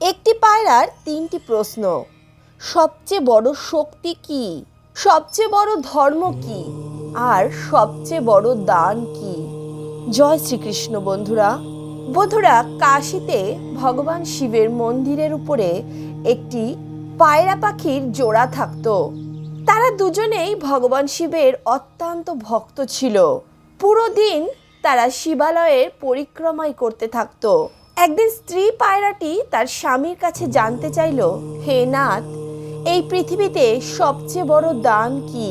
একটি পায়রার তিনটি প্রশ্ন। সবচেয়ে বড় শক্তি কি? সবচেয়ে বড় ধর্ম কি? আর সবচেয়ে বড় দান কি? জয় শ্রীকৃষ্ণ, বন্ধুরা। বন্ধুরা, কাশীতে ভগবান শিবের মন্দিরের উপরে একটি পায়রা পাখির জোড়া থাকতো। তারা দুজনেই ভগবান শিবের অত্যন্ত ভক্ত ছিল। পুরো দিন তারা শিবালয়ের পরিক্রমাই করতে থাকতো। একদিন স্ত্রী পায়রাটি তার স্বামীর কাছে জানতে চাইল, হে নাথ এই পৃথিবীতে সবচেয়ে বড় দান কি?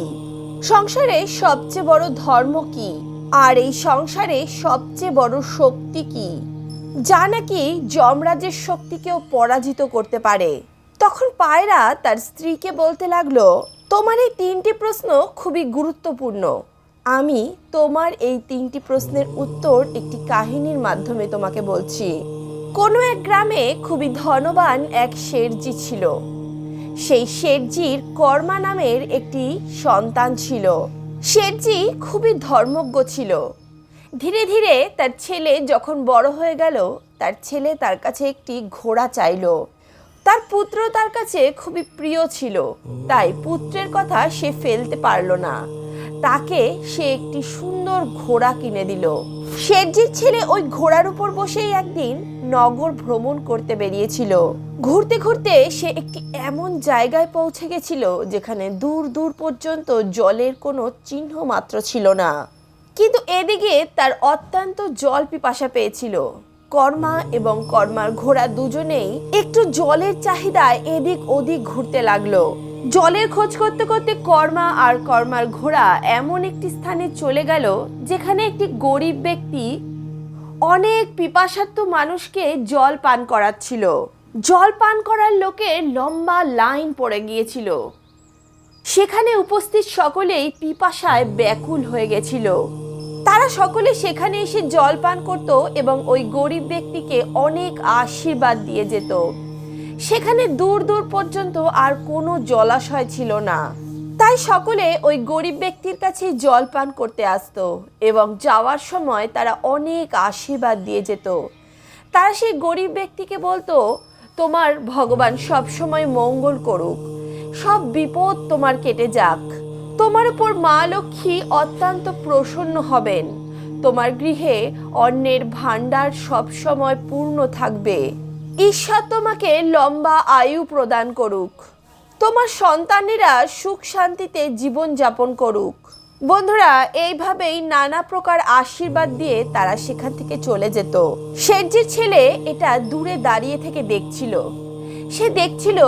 সংসারে সবচেয়ে বড় ধর্ম কি? আর এই সংসারে সবচেয়ে বড় শক্তি কি? যা নাকি যমরাজের শক্তিকেও পরাজিত করতে পারে। তখন পায়রা তার স্ত্রীকে বলতে লাগল, তোমার এই তিনটি প্রশ্ন খুবই গুরুত্বপূর্ণ। আমি তোমার এই তিনটি প্রশ্নের উত্তর একটি কাহিনীর মাধ্যমে তোমাকে বলছি। কোনো এক গ্রামে খুবই ধনবান এক শেরজি ছিল। সেই শেরজির কর্মা নামের একটি সন্তান ছিল। শেরজি খুবই ধর্মজ্ঞ ছিল। ধীরে ধীরে তার ছেলে যখন বড় হয়ে গেল, তার ছেলে তার কাছে একটি ঘোড়া চাইলো। তার পুত্র তার কাছে খুবই প্রিয় ছিল। তাই পুত্রের কথা সে ফেলতে পারল না। তাকে সে একটি সুন্দর ঘোড়া কিনে দিল। শেঠজির ছেলে ওই ঘোড়ার উপর বসেই একদিন নগর ভ্রমণ করতে বেরিয়েছিল। ঘুরতে ঘুরতে সে একটি এমন জায়গায় পৌঁছে গেছিল, যেখানে দূর দূর পর্যন্ত জলের কোনো চিহ্ন মাত্র ছিল না। কিন্তু এদিকে তার অত্যন্ত জল পিপাসা পেয়েছিল। কর্মা এবং কর্মার ঘোড়া দুজনেই একটু জলের চাহিদায় এদিক ওদিক ঘুরতে লাগল। জলের খোঁজ করতে করতে কর্মা আর কর্মার ঘোড়া এমন একটি স্থানে চলে গেল, যেখানে একটি গরিব ব্যক্তি অনেক পিপাসার্থ মানুষকে জল পান করাচ্ছিল। জল পান করার লোকের লম্বা লাইন পড়ে গিয়েছিল। সেখানে উপস্থিত সকলেই পিপাসায় ব্যাকুল হয়ে গেছিল। তারা সকলে সেখানে এসে জল পান করত এবং ওই গরিব ব্যক্তিকে অনেক আশীর্বাদ দিয়ে যেত। সেখানে দূর দূর পর্যন্ত আর কোনো জলাশয় ছিল না। তাই সকলে ওই গরিব ব্যক্তির কাছে জল পান করতে আসতো এবং যাওয়ার সময় তারা অনেক আশীর্বাদ দিয়ে যেত। তারা সেই গরিব ব্যক্তিকে বলতো, তোমার ভগবান সব সময় মঙ্গল করুক। সব বিপদ তোমার কেটে যাক। তোমার উপর মা লক্ষ্মী অত্যন্ত প্রসন্ন হবেন। তোমার গৃহে অন্যের ভাণ্ডার সবসময় পূর্ণ থাকবে। ঈশ্বর তোমাকে লম্বা আয়ু প্রদান করুক। তোমার সন্তানেরা সুখ শান্তিতে জীবন যাপন করুক। বন্ধুরা, এইভাবেই নানা প্রকার আশীর্বাদ দিয়ে তারা সেখান থেকে চলে যেত। শেঠজির ছেলে, এটা দূরে দাঁড়িয়ে থেকে দেখছিল। সে দেখছিল,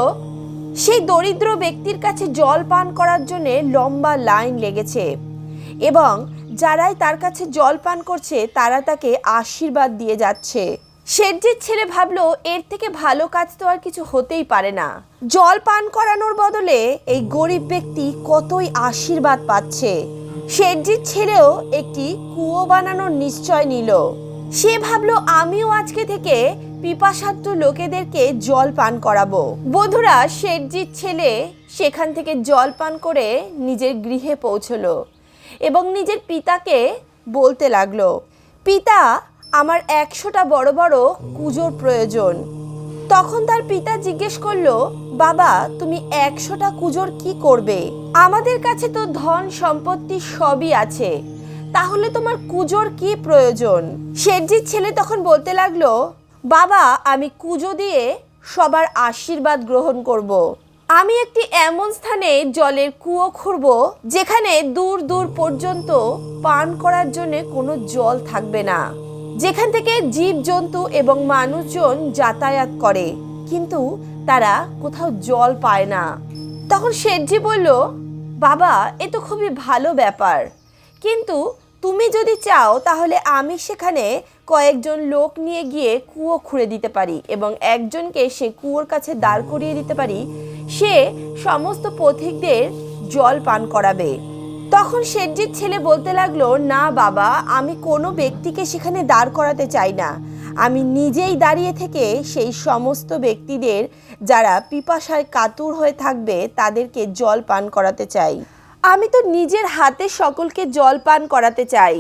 সেই দরিদ্র ব্যক্তির কাছে জল পান করার জন্য লম্বা লাইন লেগেছে এবং যারাই তার কাছে জল পান করছে, তারা তাকে আশীর্বাদ দিয়ে যাচ্ছে। শেঠজির ছেলে ভাবলো, এর থেকে ভালো কাজ তো আর কিছু হতেই পারে না। জল পান করানোর বদলে এই গরিব ব্যক্তি কতই আশীর্বাদ পাচ্ছে। শেঠজির ছেলেও একটি কুয়ো বানানোর নিশ্চয় নিল। সে ভাবলো, আমিও আজকে থেকে পিপাসার্থ লোকেদেরকে জল পান করাবো। বন্ধুরা, শেঠজির ছেলে সেখান থেকে জল পান করে নিজের গৃহে পৌঁছলো এবং নিজের পিতাকে বলতে লাগল, পিতা আমার একশোটা বড় বড় কুজোর প্রয়োজন। তখন তার পিতা জিজ্ঞেস করল, বাবা, তুমি একশোটা কুজোর কি করবে? আমাদের কাছে তো ধন সম্পত্তি সবই আছে। তাহলে তোমার কুজোর কি প্রয়োজন? শেঠজির ছেলে তখন বলতে লাগল, বাবা, আমি কুজো দিয়ে সবার আশীর্বাদ গ্রহণ করব। আমি একটি এমন স্থানে জলের কুয়ো খুঁড়ব, যেখানে দূর দূর পর্যন্ত পান করার জন্য কোনো জল থাকবে না। যেখান থেকে জীবজন্তু এবং মানুষজন যাতায়াত করে, কিন্তু তারা কোথাও জল পায় না। তখন শেঠজি বলল, বাবা, এ তো খুবই ভালো ব্যাপার। কিন্তু তুমি যদি চাও, তাহলে আমি সেখানে কয়েকজন লোক নিয়ে গিয়ে কুয়ো খুঁড়ে দিতে পারি এবং একজনকে সে কুয়োর কাছে দাঁড় করিয়ে দিতে পারি। সে সমস্ত পথিকদের জল পান করাবে। তখন শেঠজির ছেলে বলতে লাগল, না বাবা, আমি কোনো ব্যক্তিকে সেখানে দাঁড় করাতে চাই না। আমি নিজেই দাঁড়িয়ে থেকে সেই সমস্ত ব্যক্তিদের, যারা পিপাসায় কাতুর হয়ে থাকবে, তাদেরকে জল পান করাতে চাই। আমি তো নিজের হাতে সকলকে জল পান করাতে চাই।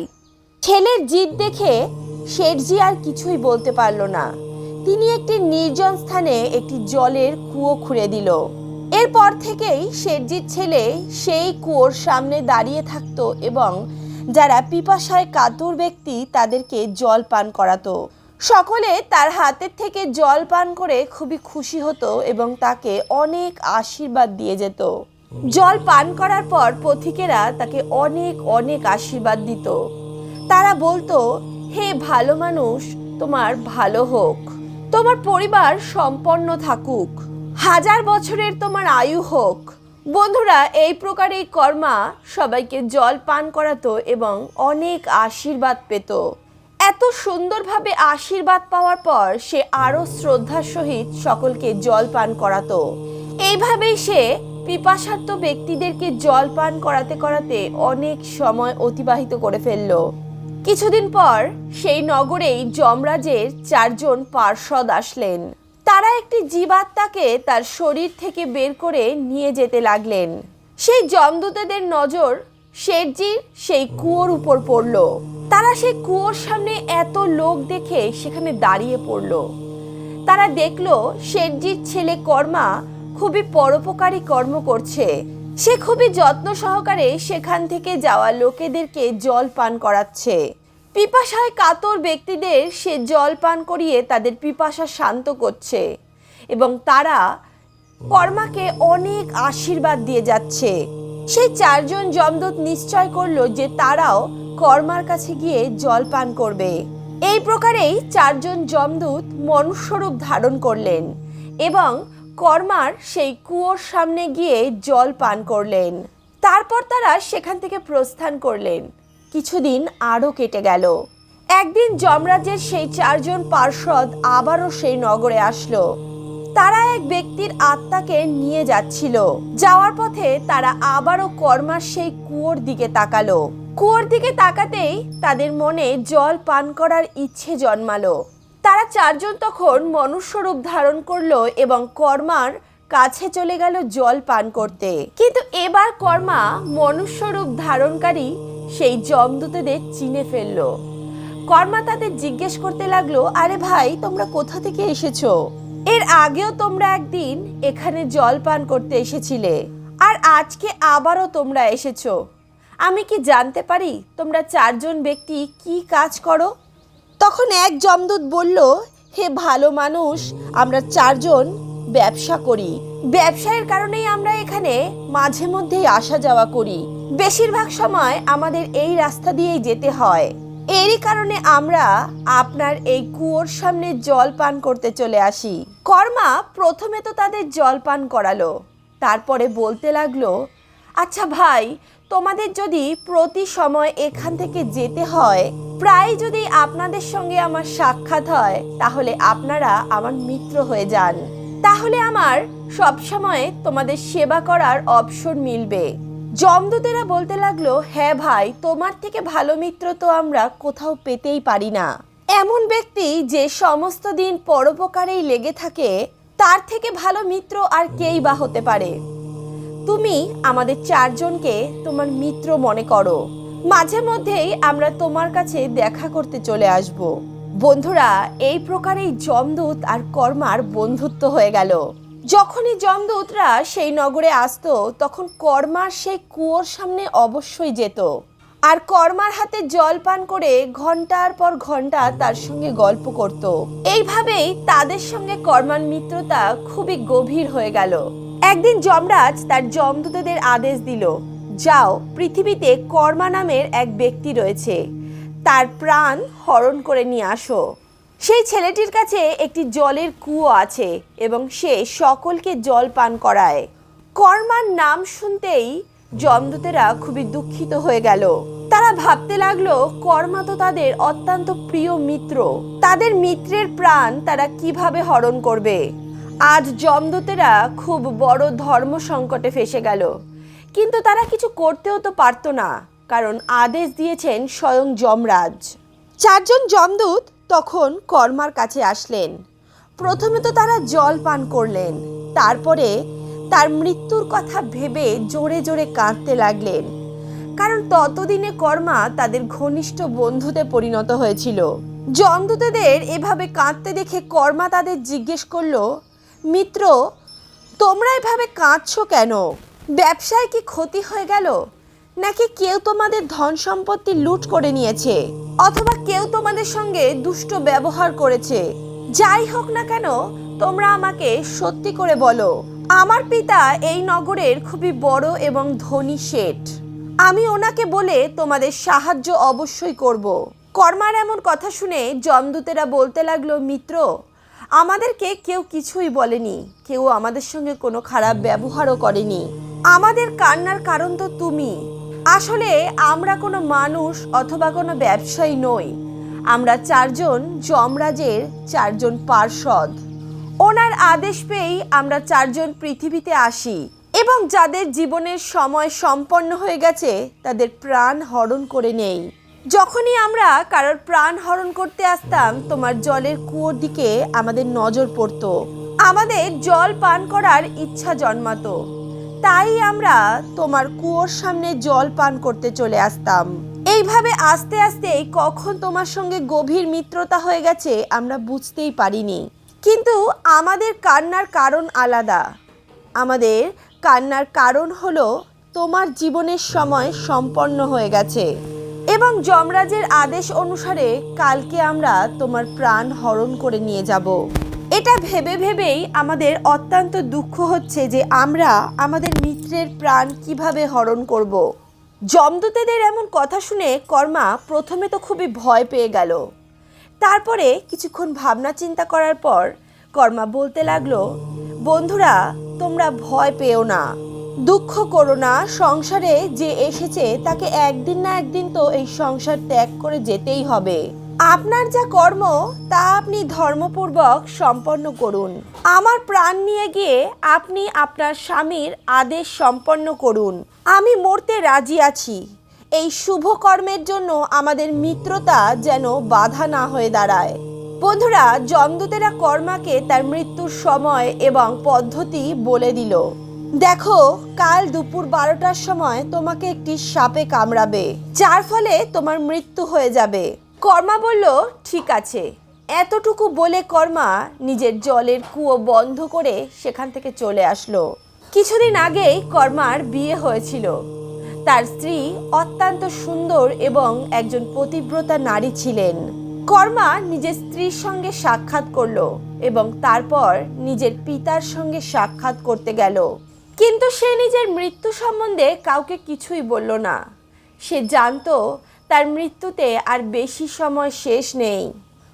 ছেলের জিদ দেখে শেঠজি আর কিছুই বলতে পারল না। তিনি একটি নির্জন স্থানে একটি জলের কুয়ো খুঁড়ে দিল। এরপর থেকেই শেঠজির ছেলে সেই কুয়োর সামনে দাঁড়িয়ে থাকতো এবং যারা পিপাসায় কাতর ব্যক্তি তাদেরকে জল পান করাতো। সকলে তার হাতের থেকে জল পান করে খুবই খুশি হতো এবং তাকে অনেক আশীর্বাদ দিয়ে যেত। জল পান করার পর পথিকেরা তাকে অনেক অনেক আশীর্বাদ দিত। তারা বলতো, হে ভালো মানুষ, তোমার ভালো হোক। তোমার পরিবার সম্পন্ন থাকুক। হাজার বছরের তোমার আয়ু হোক। বন্ধুরা, এই প্রকার এই কর্মা সবাইকে জল পান করাতো এবং অনেক আশীর্বাদ পেত। এত সুন্দরভাবে আশীর্বাদ পাওয়ার পর সে আরও শ্রদ্ধার সহিত সকলকে জল পান করাতো। এইভাবেই সে পিপাসার্থ ব্যক্তিদেরকে জল পান করাতে করাতে অনেক সময় অতিবাহিত করে ফেলল। কিছুদিন পর সেই নগরেই যমরাজের চারজন পার্ষদ আসলেন। তারা একটি জীবাত্মাকে তার শরীর থেকে বের করে নিয়ে যেতে লাগলেন। সেই যমদূতেদের নজর শেঠজির সেই কুয়োর উপর পড়ল। তারা সেই কুয়োর সামনে এত লোক দেখে সেখানে দাঁড়িয়ে পড়ল। তারা দেখল শেঠজির ছেলে কর্মা খুবই পরোপকারী কর্ম করছে। সে খুবই যত্ন সহকারে সেখান থেকে যাওয়া লোকেদেরকে জল পান করাচ্ছে। পিপাসায় কাতর ব্যক্তিদের সে জল পান করিয়ে তাদের পিপাসা শান্ত করছে এবং তারা কর্মাকে অনেক আশীর্বাদ দিয়ে যাচ্ছে। সেই চারজন যমদূত নিশ্চয় করল যে তারাও কর্মার কাছে গিয়ে জল পান করবে। এই প্রকারেই চারজন জমদূত মনুষ্যরূপ ধারণ করলেন এবং কর্মার সেই কুয়োর সামনে গিয়ে জল পান করলেন। তারপর তারা সেখান থেকে প্রস্থান করলেন। কিছুদিন আরও কেটে গেল। একদিন যমরাজের সেই চারজন পার্ষদ আবারও সেই নগরে আসলো। তারা এক ব্যক্তির আত্মাকে নিয়ে যাচ্ছিল। যাওয়ার পথে তারা আবারও কর্মার সেই কুয়োর দিকে তাকালো। কুয়োর দিকে তাকাতেই তাদের মনে জল পান করার ইচ্ছে জন্মালো। তারা চারজন তখন মনুষ্যরূপ ধারণ করল এবং কর্মার কাছে চলে গেল জল পান করতে। কিন্তু এবার কর্মা মনুষ্যরূপ ধারণকারী সেই জমদূতেদের চিনে ফেলল। কর্মা তাদের জিজ্ঞেস করতে লাগল, আরে ভাই, তোমরা কোথা থেকে এসেছ? এর আগেও তোমরা একদিন এখানে জল পান করতে এসেছিলে, আর আজকে আবারও তোমরা এসেছ। আমি কি জানতে পারি তোমরা চারজন ব্যক্তি কি কাজ করো? তখন এক জমদূত বলল, হে ভালো মানুষ, আমরা চারজন ব্যবসা করি। ব্যবসায়ের কারণেই আমরা এখানে মাঝে মধ্যেই আসা যাওয়া করি। বেশিরভাগ সময় আমাদের এই রাস্তা দিয়েই যেতে হয়। এরই কারণে আমরা আপনার এই কুয়োর সামনে জল পান করতে চলে আসি। কর্মা প্রথমে তো তাদের জল পান করালো। তারপরে বলতে লাগল আচ্ছা ভাই, তোমাদের যদি প্রতি সময় এখান থেকে যেতে হয়, প্রায় যদি আপনাদের সঙ্গে আমার সাক্ষাৎ হয়, তাহলে আপনারা আমার মিত্র হয়ে যান। তাহলে আমার সবসময় তোমাদের সেবা করার অবসর মিলবে। জমদূতেরা বলতে লাগল হ্যাঁ ভাই, তোমার থেকে ভালো মিত্র তো আমরা কোথাও পেতেই পারি না। এমন ব্যক্তি যে সমস্ত দিন পরোপকারেই লেগে থাকে, তার থেকে ভালো মিত্র আর কেই বা হতে পারে? তুমি আমাদের চারজনকে তোমার মিত্র মনে করো। মাঝে মধ্যেই আমরা তোমার কাছে দেখা করতে চলে আসব। বন্ধুরা, এই প্রকারেই যমদূত আর কর্মার বন্ধুত্ব হয়ে গেল। যখনই যমদূতরা সেই নগরে আসতো, তখন কর্মার সেই কুয়োর সামনে অবশ্যই যেত। আর কর্মার হাতে জল পান করে ঘণ্টার পর ঘণ্টা তার সঙ্গে গল্প করত। এইভাবেই তাদের সঙ্গে কর্মার মিত্রতা খুবই গভীর হয়ে গেল। একদিন যমরাজ তার যমদূতদের আদেশ দিল, যাও, পৃথিবীতে কর্মা নামের এক ব্যক্তি রয়েছে। তার প্রাণ হরণ করে নিয়ে আসো। সেই ছেলেটির কাছে একটি জলের কুয়ো আছে এবং সে সকলকে জল পান করায়। কর্মার নাম শুনতেই যমদূতেরা খুবই দুঃখিত হয়ে গেল। তারা ভাবতে লাগল, কর্মা তো তাদের অত্যন্ত প্রিয় মিত্র। তাদের মিত্রের প্রাণ তারা কীভাবে হরণ করবে? আজ যমদূতেরা খুব বড় ধর্ম সংকটে ফেসে গেল। কিন্তু তারা কিছু করতেও তো পারতো না। কারণ আদেশ দিয়েছেন স্বয়ং যমরাজ। চারজন যমদূত তখন কর্মার কাছে আসলেন। প্রথমে তো তারা জল পান করলেন, তারপরে তার মৃত্যুর কথা ভেবে জোরে জোরে কাঁদতে লাগলেন। কারণ ততদিনে কর্মা তাদের ঘনিষ্ঠ বন্ধুতে পরিণত হয়েছিল। জমদূতেদের এভাবে কাঁদতে দেখে কর্মা তাদের জিজ্ঞেস করল, মিত্র, তোমরা এভাবে কাঁদছো কেন? ব্যবসায় কি ক্ষতি হয়ে গেল? নাকি কেউ তোমাদের ধন সম্পত্তি লুট করে নিয়েছে? অথবা কেউ তোমাদের সঙ্গে দুষ্ট ব্যবহার করেছে? যাই হোক না কেন, তোমরা আমাকে সত্যি করে বলো, আমার পিতা এই নগরের খুবই বড় এবং ধনী শেঠ। আমি ওনাকে বলে তোমাদের সাহায্য অবশ্যই করব। কর্মার এমন কথা শুনে জমদূতেরা বলতে লাগল, মিত্র, আমাদেরকে কেউ কিছুই বলেনি। কেউ আমাদের সঙ্গে কোনো খারাপ ব্যবহারও করেনি। আমাদের কান্নার কারণ তো তুমি। আসলে আমরা কোনো মানুষ অথবা কোনো ব্যবসায়ী নই। আমরা চারজন যমরাজের চারজন পার্ষদ। ওনার আদেশ পেয়েই আমরা চারজন পৃথিবীতে আসি এবং যাদের জীবনের সময় সম্পন্ন হয়ে গেছে, তাদের প্রাণ হরণ করে নেই। যখনই আমরা কারোর প্রাণ হরণ করতে আসতাম, তোমার জলের কুয়োর দিকে আমাদের নজর পড়তো। আমাদের জল পান করার ইচ্ছা জন্মাতো। তাই আমরা তোমার কুয়োর সামনে জল পান করতে চলে আসতাম। এইভাবে আস্তে আস্তে কখন তোমার সঙ্গে গভীর মিত্রতা হয়ে গেছে আমরা বুঝতেই পারিনি। কিন্তু আমাদের কান্নার কারণ আলাদা। আমাদের কান্নার কারণ হলো তোমার জীবনের সময় সম্পন্ন হয়ে গেছে এবং যমরাজের আদেশ অনুসারে কালকে আমরা তোমার প্রাণ হরণ করে নিয়ে যাব। এটা ভেবে ভেবেই আমাদের অত্যন্ত দুঃখ হচ্ছে যে আমরা আমাদের মিত্রের প্রাণ কীভাবে হরণ করব। যমদূতেদের এমন কথা শুনে কর্মা প্রথমে তো খুবই ভয় পেয়ে গেল। তারপরে কিছুক্ষণ ভাবনা চিন্তা করার পর কর্মা বলতে লাগল, বন্ধুরা, তোমরা ভয় পেও না। দুঃখ করো না, সংসারে যে এসেছে তাকে একদিন না একদিন তো এই সংসার ত্যাগ করে যেতেই হবে। আপনার যা কর্ম, তা আপনি ধর্মপূর্বক সম্পন্ন করুন। আমার প্রাণ নিয়ে গিয়ে আপনি আপনার স্বামীর আদেশ সম্পন্ন করুন। আমি মরতে রাজি আছি। এই শুভ কর্মের জন্য আমাদের মিত্রতা যেন বাধা না হয়ে দাঁড়ায়। বন্ধুরা জমদূতেরা কর্মাকে তার মৃত্যুর সময় এবং পদ্ধতি বলে দিল। দেখো, কাল দুপুর বারোটার সময় তোমাকে একটি সাপে কামড়াবে, যার ফলে তোমার মৃত্যু হয়ে যাবে। কর্মা বলল, ঠিক আছে। এতটুকু বলে কর্মা নিজের জলের কুয়ো বন্ধ করে সেখান থেকে চলে আসলো। কিছুদিন আগেই কর্মার বিয়ে হয়েছিল। তার স্ত্রী অত্যন্ত সুন্দর এবং একজন পতিব্রতা নারী ছিলেন। কর্মা নিজের স্ত্রীর সঙ্গে সাক্ষাৎ করল এবং তারপর নিজের পিতার সঙ্গে সাক্ষাৎ করতে গেল। কিন্তু সে নিজের মৃত্যু সম্বন্ধে কাউকে কিছুই বলল না। সে জানতো তার মৃত্যুতে আর বেশি সময় শেষ নেই।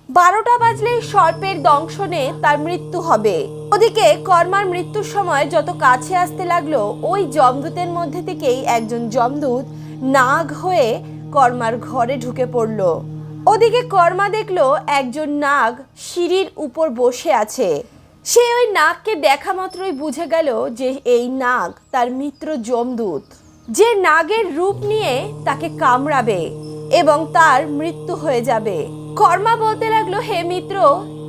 বারোটা বাজলেই সর্পের দংশনে তার মৃত্যু হবে। ওদিকে কর্মার মৃত্যুর সময় যত কাছে আসতে লাগল, ওই জমদূতের মধ্যে থেকেই একজন যমদূত নাগ হয়ে কর্মার ঘরে ঢুকে পড়ল। ওদিকে কর্মা দেখল একজন নাগ সিঁড়ির উপর বসে আছে। সে ওই নাগকে দেখা মাত্রই বুঝে গেল যে এই নাগ তার মিত্র যমদূত। যে নাগের রূপ নিয়ে তাকে কামড়াবে এবং তার মৃত্যু হয়ে যাবে। কর্মা বলতে লাগল, হে মিত্র,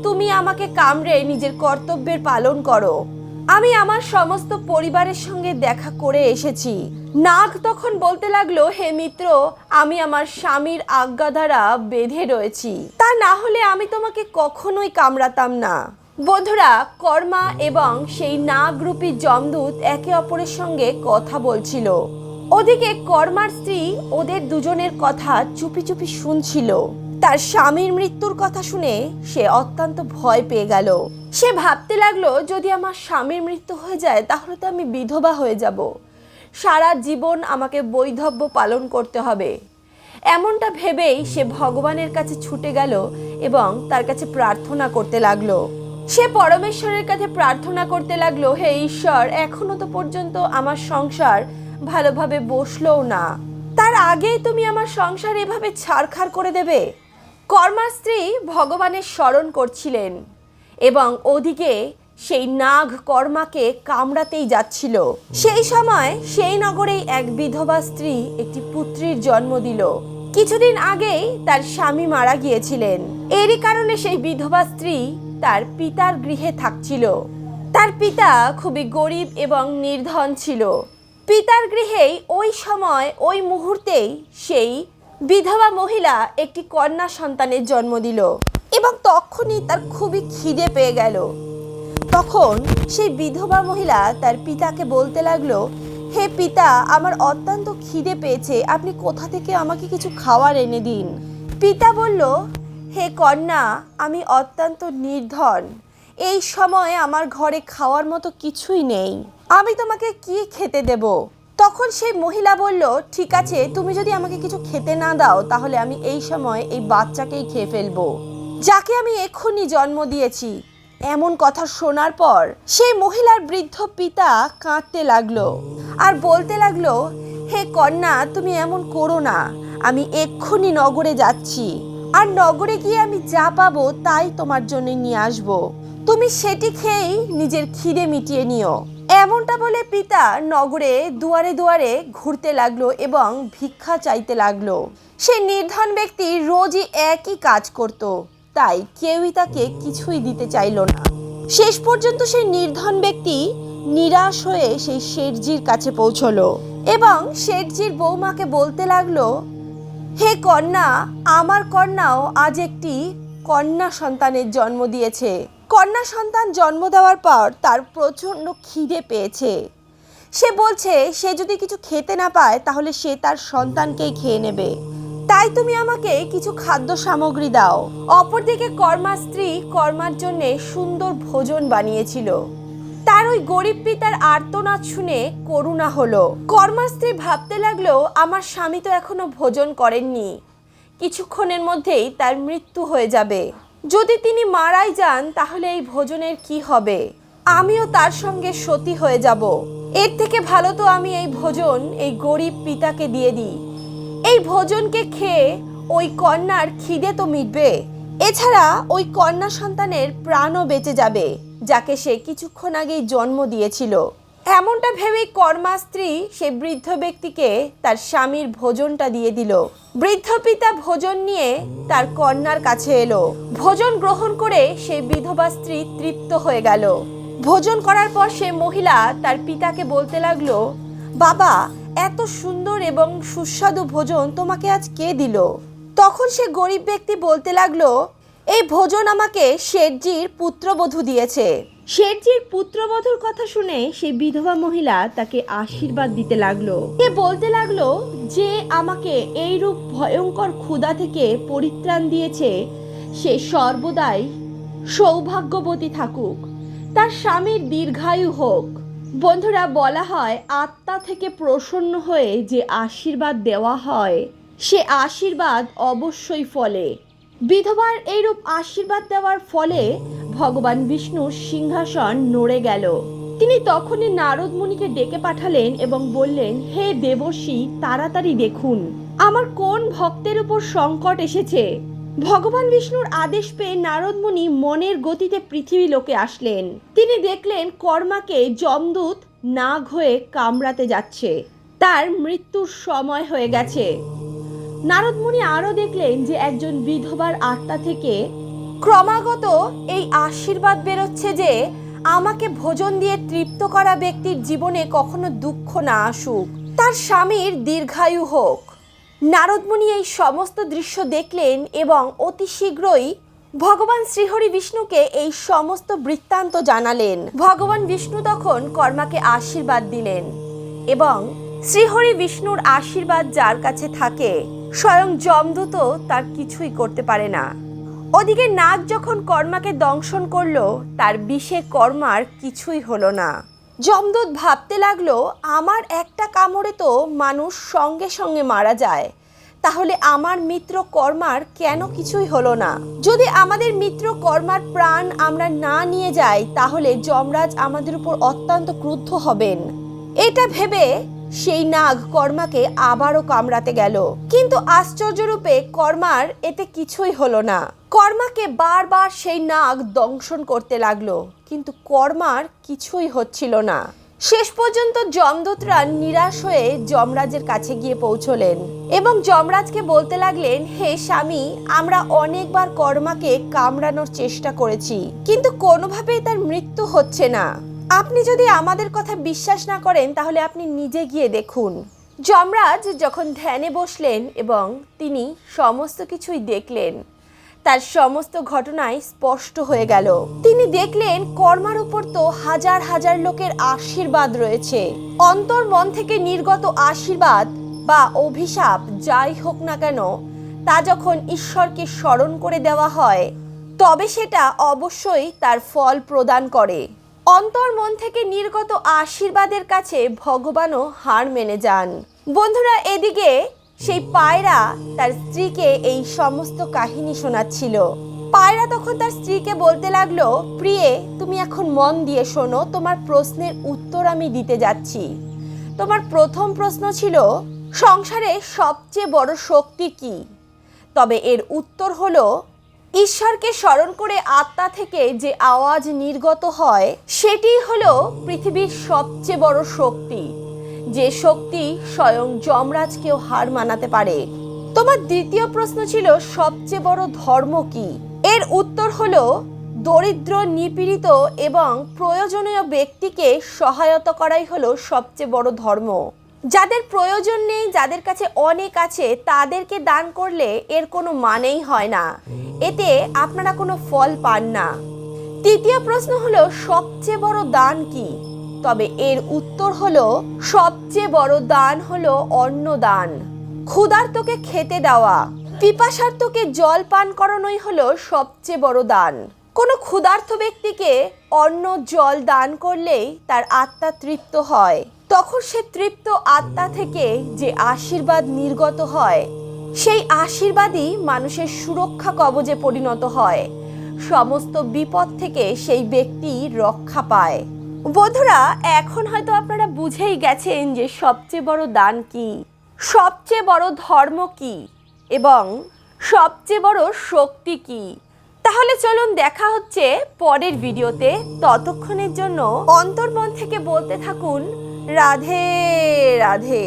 তুমি আমাকে কামড়ে নিজের কর্তব্যের পালন করো। আমি আমার সমস্ত পরিবারের সঙ্গে দেখা করে এসেছি। নাগ তখন বলতে লাগল, হে মিত্র, আমি আমার স্বামীর আজ্ঞা দ্বারা বেঁধে রয়েছি। তা না হলে আমি তোমাকে কখনোই কামড়াতাম না। বন্ধুরা, কর্মা এবং সেই নাগরূপী যমদূত একে অপরের সঙ্গে কথা বলছিল। ওদিকে কর্মার স্ত্রী ওদের দুজনের কথা চুপি চুপি শুনছিল। তার স্বামীর মৃত্যুর কথা শুনে সে অত্যন্ত ভয় পেয়ে গেল। সে ভাবতে লাগল, যদি আমার স্বামীর মৃত্যু হয়ে যায়, তাহলে তো আমি বিধবা হয়ে যাব। সারা জীবন আমাকে বৈধব্য পালন করতে হবে। এমনটা ভেবেই সে ভগবানের কাছে ছুটে গেল এবং তার কাছে প্রার্থনা করতে লাগল। সে পরমেশ্বরের কাছে প্রার্থনা করতে লাগল, হে ঈশ্বর, এখনও তো পর্যন্ত আমার সংসার ভালোভাবে বসলোও না। তার আগেই তুমি আমার সংসার এভাবে ছাড়খাড় করে দেবে? কর্মা স্ত্রী ভগবানের স্মরণ করছিলেন এবং ওদিকে সেই নাগ কর্মাকে কামড়াতেই যাচ্ছিল। সেই সময় সেই নগরেই এক বিধবা স্ত্রী একটি পুত্রীর জন্ম দিল। কিছুদিন আগেই তার স্বামী মারা গিয়েছিলেন। এরই কারণে সেই বিধবা স্ত্রী তার পিতার গৃহে থাকছিল। তার পিতা খুবই গরিব এবং নির্ধন ছিল। পিতার গৃহেই ওই সময়, ওই মুহূর্তেই সেই বিধবা মহিলা একটি কন্যা সন্তানের জন্ম দিল এবং তখনই তার খুবই খিদে পেয়ে গেল। তখন সেই বিধবা মহিলা তার পিতাকে বলতে লাগল, হে পিতা, আমার অত্যন্ত খিদে পেয়েছে, আপনি কোথা থেকে আমাকে কিছু খাবার এনে দিন? পিতা বলল, হে কন্যা, আমি অত্যন্ত নির্ধন, এই সময় আমার ঘরে খাওয়ার মতো কিছুই নেই। আমি তোমাকে কি খেতে দেব? তখন সেই মহিলা বলল, ঠিক আছে, তুমি যদি আমাকে কিছু খেতে না দাও, তাহলে আমি এই সময় এই বাচ্চাকেই খেয়ে ফেলব। যাকে আমি এক্ষুনি জন্ম দিয়েছি। এমন কথা শোনার পর সেই মহিলার বৃদ্ধ পিতা কাঁদতে লাগল আর বলতে লাগল, হে কন্যা, তুমি এমন করো না, আমি এক্ষুনি নগরে যাচ্ছি। আর নগরে গিয়ে আমি যা পাবো তাই তোমার জন্য নিয়ে আসব। তুমি সেটি খেয়েই নিজের খিদে মিটিয়ে নিও। এমনটা বলে পিতা নগরে দুয়ারে দুয়ারে ঘুরতে লাগল এবং ভিক্ষা চাইতে লাগল। সে নির্ধন ব্যক্তি রোজই একই কাজ করত, তাই কেউই তাকে কিছুই দিতে চাইলো না। শেষ পর্যন্ত সেই নির্ধন ব্যক্তি নিরাশ হয়ে সেই শেঠজির কাছে পৌঁছলো এবং শেঠজির বৌমাকে বলতে লাগল, হে কন্যা, আমার কন্যাও আজ একটি কন্যা সন্তানের জন্ম দিয়েছে। কন্যা সন্তান জন্ম দেওয়ার পর তার প্রচণ্ড খিদে পেয়েছে। সে বলছে, সে যদি কিছু খেতে না পায়, তাহলে সে তার সন্তানকেই খেয়ে নেবে। তাই তুমি আমাকে কিছু খাদ্য সামগ্রী দাও। অপরদিকে কর্মা স্ত্রী কর্মার জন্য সুন্দর ভোজন বানিয়েছিল। তার ওই গরিব পিতার আর্তনাদ শুনে করুণা হলো। কর্মা স্ত্রী ভাবতে লাগল, আমার স্বামী তো এখনও ভোজন করেননি। কিছুক্ষণের মধ্যেই তার মৃত্যু হয়ে যাবে। যদি তিনি মারাই যান, তাহলে এই ভোজনের কি হবে? আমিও তার সঙ্গে সতী হয়ে যাব। এর থেকে ভালো তো আমি এই ভোজন এই গরিব পিতাকে দিয়ে দিই। এই ভোজনকে খেয়ে ওই কন্যার খিদে তো মিটবে। এছাড়া ওই কন্যা সন্তানের প্রাণও বেঁচে যাবে, যাকে সে কিছুক্ষণ আগেই জন্ম দিয়েছিল। এমনটা ভেবেই কর্মা স্ত্রী সে বৃদ্ধ ব্যক্তিকে তার স্বামীর ভোজনটা দিয়ে দিল। বৃদ্ধ পিতা ভোজন নিয়ে তার কন্যার কাছে এলো। ভোজন গ্রহণ করে সেই বিধবা স্ত্রী তৃপ্ত হয়ে গেল। ভোজন করার পর সে মহিলা তার পিতাকে বলতে লাগল, বাবা, এত সুন্দর এবং সুস্বাদু ভোজন তোমাকে আজ কে দিল? তখন সে গরিব ব্যক্তি বলতে লাগল, এই ভোজন আমাকে শেঠজির পুত্রবধূ দিয়েছে। শেঠজির পুত্রবধূর কথা শুনে সেই বিধবা মহিলা তাকে আশীর্বাদ দিতে লাগল। সে বলতে লাগল যে, আমাকে এইরূপ ভয়ঙ্কর ক্ষুধা থেকে পরিত্রাণ দিয়েছে। সে সর্বদাই সৌভাগ্যবতী থাকুক। তার স্বামীর দীর্ঘায়ু হোক। বন্ধুরা, বলা হয়, আত্মা থেকে প্রসন্ন হয়ে যে আশীর্বাদ দেওয়া হয়, সে আশীর্বাদ অবশ্যই ফলে। বিধবার এইরূপ আশীর্বাদ দেওয়ার ফলে ভগবান বিষ্ণুর সিংহাসন নড়ে গেল। তিনি তখনই নারদ মুনিকে ডেকে পাঠালেন এবং বললেন, হে দেবর্ষি, তাড়াতাড়ি দেখুন, আমার কোন ভক্তের উপর সংকট এসেছে? ভগবান বিষ্ণুর আদেশ পেয়ে নারদ মুনি মনের গতিতে পৃথিবী লোকে আসলেন। তিনি দেখলেন কর্মাকে যমদূত নাগ হয়ে কামড়াতে যাচ্ছে। তার মৃত্যুর সময় হয়ে গেছে। নারদ মুনি আরও দেখলেন যে একজন বিধবার আত্মা থেকে ক্রমাগত এই আশীর্বাদ বেরোচ্ছে যে আমাকে ভোজন দিয়ে তৃপ্ত করা ব্যক্তির জীবনে কখনো দুঃখ না আসুক। তার স্বামীর দীর্ঘায়ু হোক। নারদমুনি এই সমস্ত দৃশ্য দেখলেন এবং অতি শীঘ্রই ভগবান শ্রীহরি বিষ্ণুকে এই সমস্ত বৃত্তান্ত জানালেন। ভগবান বিষ্ণু তখন কর্মাকে আশীর্বাদ দিলেন এবং শ্রীহরি বিষ্ণুর আশীর্বাদ যার কাছে থাকে, স্বয়ং যমদূত তার কিছুই করতে পারে না। ওদিকে নাগ যখন কর্মাকে দংশন করল, তার বিষে কর্মার কিছুই হলো না। যমদূত ভাবতে লাগল, আমার একটা কামড়ে তো মানুষ সঙ্গে সঙ্গে মারা যায়। তাহলে আমার মিত্র কর্মার কেন কিছুই হলো না? যদি আমাদের মিত্র কর্মার প্রাণ আমরা না নিয়ে যাই, তাহলে যমরাজ আমাদের উপর অত্যন্ত ক্রুদ্ধ হবেন। এটা ভেবে সেই নাগ কর্মাকে আবারও কামড়াতে গেল। কিন্তু আশ্চর্যরূপে কর্মার এতে কিছুই হলো না। কর্মাকে বারবার সেই নাগ দংশন করতে লাগল, কিন্তু কর্মার কিছুই হচ্ছিল না। শেষ পর্যন্ত যমদূতরা নিরাশ হয়ে যমরাজের কাছে গিয়ে পৌঁছলেন এবং যমরাজকে বলতে লাগলেন, হে স্বামী, আমরা অনেকবার কর্মাকে কামড়ানোর চেষ্টা করেছি, কিন্তু কোনোভাবেই তার মৃত্যু হচ্ছে না। আপনি যদি আমাদের কথা বিশ্বাস না করেন, তাহলে আপনি নিজে গিয়ে দেখুন। যমরাজ যখন ধ্যানে বসলেন এবং তিনি সমস্ত কিছুই দেখলেন তার সমস্ত ঘটনায় স্পষ্ট হয়ে গেল। তিনি দেখলেন কর্মার উপর তো হাজার হাজার লোকের আশীর্বাদ রয়েছে। অন্তর মন থেকে নির্গত আশীর্বাদ বা অভিশাপ যাই হোক না কেন, তা যখন ঈশ্বরকে স্মরণ করে দেওয়া হয়, তবে সেটা অবশ্যই তার ফল প্রদান করে। অন্তর মন থেকে নির্গত আশীর্বাদের কাছে ভগবানও হার মেনে যান। বন্ধুরা, এদিকে সেই পায়রা তার স্ত্রীকে এই সমস্ত কাহিনী শোনাচ্ছিল। পায়রা তখন তার স্ত্রীকে বলতে লাগল, প্রিয়ে, তুমি এখন মন দিয়ে শোনো, তোমার প্রশ্নের উত্তর আমি দিতে যাচ্ছি। তোমার প্রথম প্রশ্ন ছিল, সংসারে সবচেয়ে বড় শক্তি কি? তবে এর উত্তর হলো, ঈশ্বরকে স্মরণ করে আত্মা থেকে যে আওয়াজ নির্গত হয় সেটি হলো পৃথিবীর সবচেয়ে বড় শক্তি। যে শক্তি স্বয়ং যমরাজকেও হার মানাতে পারে। তোমার দ্বিতীয় প্রশ্ন ছিল, সবচেয়ে বড় ধর্ম কি? এর উত্তর হলো, দরিদ্র, নিপীড়িত এবং প্রয়োজনীয় ব্যক্তিকে সহায়তা করাই হলো সবচেয়ে বড় ধর্ম। যাদের প্রয়োজন নেই, যাদের কাছে অনেক আছে, তাদেরকে দান করলে এর কোনো মানেই হয় না। এতে আপনারা কোনো ফল পান না। তৃতীয় প্রশ্ন হলো, সবচেয়ে বড় দান কি? তবে এর উত্তর হলো, সবচেয়ে বড় দান হলো অন্নদান। ক্ষুধার্তকে খেতে দেওয়া। পিপাসার্তকে জল পান করানোই হলো সবচেয়ে বড় দান। কোনো ক্ষুধার্ত ব্যক্তিকে অন্ন, জল দান করলেই তার আত্মা তৃপ্ত হয়। তখন সে তৃপ্ত আত্মা থেকে যে আশীর্বাদ নির্গত হয়, সেই আশীর্বাদই মানুষের সুরক্ষা কবজে পরিণত হয়। সমস্ত বিপদ থেকে সেই ব্যক্তি রক্ষা পায়। বন্ধুরা, এখন হয়তো আপনারা বুঝেই গেছেন যে সবচেয়ে বড় দান কি, সবচেয়ে বড় ধর্ম কি, এবং সবচেয়ে বড় শক্তি কি। তাহলে চলুন দেখা হচ্ছে পরের ভিডিওতে। ততক্ষণের জন্য অন্তর্মন থেকে বলতে থাকুন, রাধে রাধে।